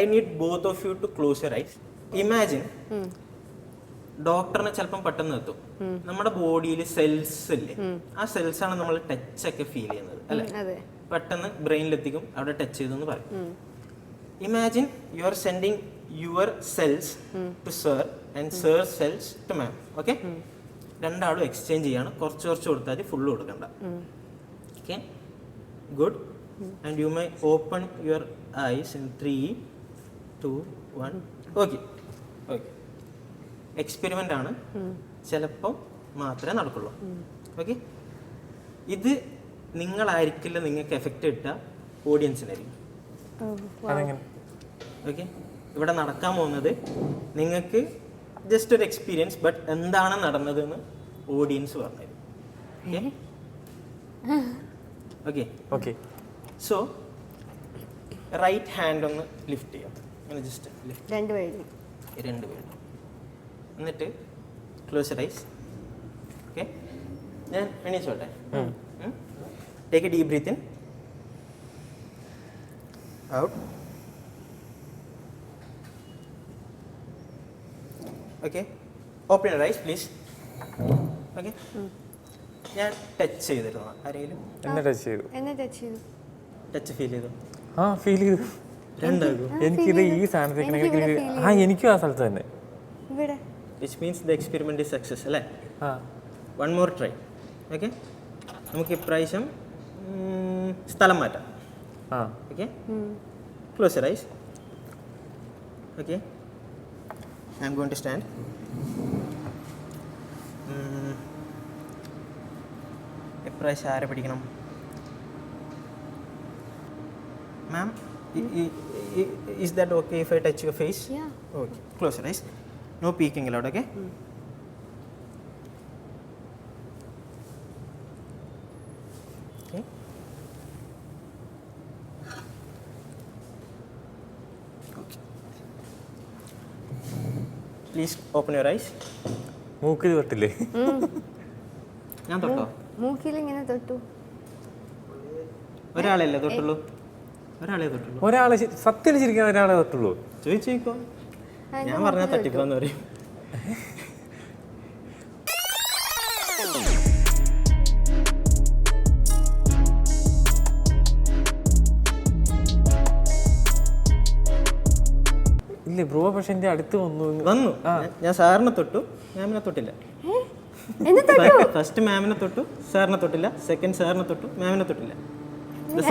I need both of you to close your eyes imagine ഡോക്ടറിനെ ചിലപ്പം പെട്ടെന്ന് എത്തും. നമ്മുടെ ബോഡിയിൽ സെൽസ് ഇല്ലേ? ആ സെൽസ് ആണ് നമ്മൾ ടച്ച് ഒക്കെ ഫീൽ ചെയ്യുന്നത് അല്ലെ? പെട്ടെന്ന് ബ്രെയിനിലെത്തിക്കും അവിടെ ടച്ച് ചെയ്തെന്ന് പറയും. Imagine you are sending your cells to sir and sir cells to ma'am okay രണ്ടാളും എക്സ്ചേഞ്ച് ചെയ്യാണ് കുറച്ച് കുറച്ച് കൊടുത്താൽ ഫുള്ള് കൊടുക്കണ്ട. Okay good and you may open your eyes in three two one okay okay experiment ആണ്. ചിലപ്പോൾ മാത്രമേ നടക്കുള്ളൂ. ഓക്കെ ഇത് നിങ്ങളായിരിക്കില്ല നിങ്ങൾക്ക് എഫക്റ്റ് കിട്ടുക. ഓഡിയൻസിനായിരിക്കും അതെങ്ങനെ? ഓക്കെ ഇവിടെ നടക്കാൻ പോകുന്നത് നിങ്ങൾക്ക് ജസ്റ്റ് ഒരു എക്സ്പീരിയൻസ് ബട്ട് എന്താണ് നടന്നതെന്ന് ഓഡിയൻസ് പറഞ്ഞു okay okay so right hand ഒന്ന് ലിഫ്റ്റ് ചെയ്യാം. അങ്ങനെ ജസ്റ്റ് ലിഫ്റ്റ് രണ്ടുപേരും രണ്ട് പേര് എന്നിട്ട് ക്ലോസ് റൈസ് ഓക്കെ ഞാൻ എണീച്ചോട്ടെ? Take a deep breath in out okay open your eyes please okay ഞാൻ ടച്ച് ചെയ്തിരുന്നു. ആരെങ്കിലും? എന്നെ ടച്ച് ചെയ്തു. എന്നെ ടച്ച് ചെയ്തു. ടച്ച് ഫീൽ ചെയ്തു. ആ ഫീൽ ചെയ്തു. എനിക്കിത് ഈ സാധനത്തേക്ക് ആ എനിക്കും ആ സ്ഥലത്ത് തന്നെ. ഇവിടെ. Which means the experiment is success അല്ലേ? ആ. വൺ മോർ ട്രൈ ഓക്കെ നമുക്ക് ഇപ്രാവശ്യം സ്ഥലം മാറ്റാം. ആ. Okay close your eyes okay I am going to stand ഇപ്രാവശ്യം ആരെ പിടിക്കണം? Ma'am is that okay if I touch your face Yeah. Okay close your eyes no peeking allowed okay Okay. Okay. Please open your eyes. മൂക്കിൽ തൊട്ടില്ലേ? ഞാൻ തൊട്ടോ? മൂക്കിൽ ഇങ്ങനെ തൊട്ടു. ഒരാളല്ലേ തൊട്ടുള്ളൂ? ഒരാളെ തൊട്ടുള്ളൂ. ഒരാളെ സത്യം ശരിക്കും ഒരാളെ തൊട്ടുള്ളൂ. ചോദിച്ചേക്കോ ഞാൻ പറഞ്ഞാൽ തട്ടിപ്പാന്ന് പറയും. ഇല്ല ബ്രോ പക്ഷെ എന്റെ അടുത്ത് വന്നു. വന്നു. ഞാൻ- സാറിനെ തൊട്ടു. മാമിനെ തൊട്ടില്ല. എന്നെ തൊട്ടു? ഫസ്റ്റ് മാമിനെ തൊട്ടു സാറിനെ തൊട്ടില്ല. സെക്കൻഡ് സാറിനെ തൊട്ടു മാമിനെ തൊട്ടില്ല. ഇത്.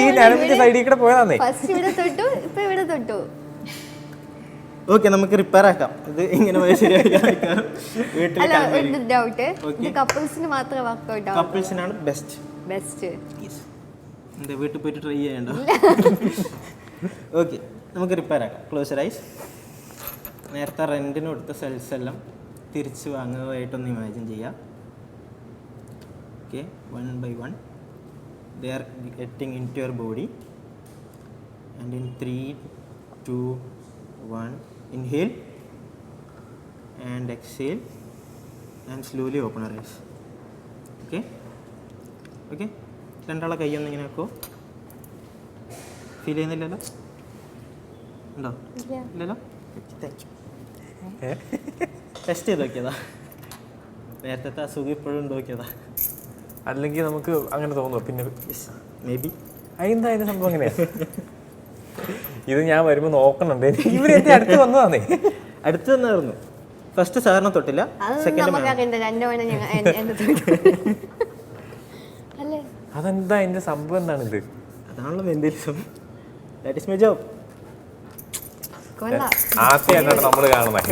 ഈ നരമ്പിന്റെ സൈഡിൽ കൂടെ പോയതാന്നേ? ഫസ്റ്റ് ഇവിടെ തൊട്ടു ഇപ്പൊ ഇവിടെ തൊട്ടു. ഓക്കെ നമുക്ക് റിപ്പയർ ആക്കാം. ഇത് ഇങ്ങനെ പോയി ശരിയാക്കാം വീട്ടിൽ അല്ല ഡൗട്ട് Okay. ഇത് കപ്പിൾസിന് മാത്രമേ വർക്ക്ഔട്ട് ആവും കപ്പിൾസിനാണ് ബെസ്റ്റ് ബെസ്റ്റ് എന്താ വീട്ടിൽ പോയിട്ട് ട്രൈ ചെയ്യണ്ട? ഓക്കെ നമുക്ക് റിപ്പയർ ആക്കാം. ക്ലോസർ ഐസ് നേരത്തെ റെന്റിന് കൊടുത്ത സെൽസ് എല്ലാം തിരിച്ചു വാങ്ങുന്നതായിട്ടൊന്ന് ഇമാജിൻ ചെയ്യാം. Okay one by one they are getting into your body and in three two one inhale and exhale and slowly open eyes okay okay രണ്ടാളെ കൈയൊന്ന് ഇങ്ങനെ വെക്കോ ഫീൽ ചെയ്യുന്നില്ലല്ലോ? ഉണ്ടോ? ഇല്ലല്ലോ? താങ്ക് യു ഏ? ടെസ്റ്റ് ചെയ്ത് നോക്കിയതാ. നേരത്തെ അസുഖം ഇപ്പോഴും ഉണ്ട് നോക്കിയതാ. അല്ലെങ്കിൽ നമുക്ക് അങ്ങനെ തോന്നുന്നു പിന്നെ മേ ബി അതെന്താ സംഭവം അങ്ങനെയാണ് ഇത് ഞാൻ വരുമ്പോ നോക്കണുണ്ട്. എന്റെ അടുത്ത് വന്നതാന്നേ? അടുത്ത് തന്നായിരുന്നു ഫസ്റ്റ് സാറിനെ തൊട്ടില്ല സെക്കൻഡ് അതെന്താ എന്റെ സംഭവം എന്താണ് ഇത് അതാണല്ലോ mentalism that is my job കൊള്ളാം. ആദ്യമായിട്ടാണ് നമ്മൾ കാണുന്നത്.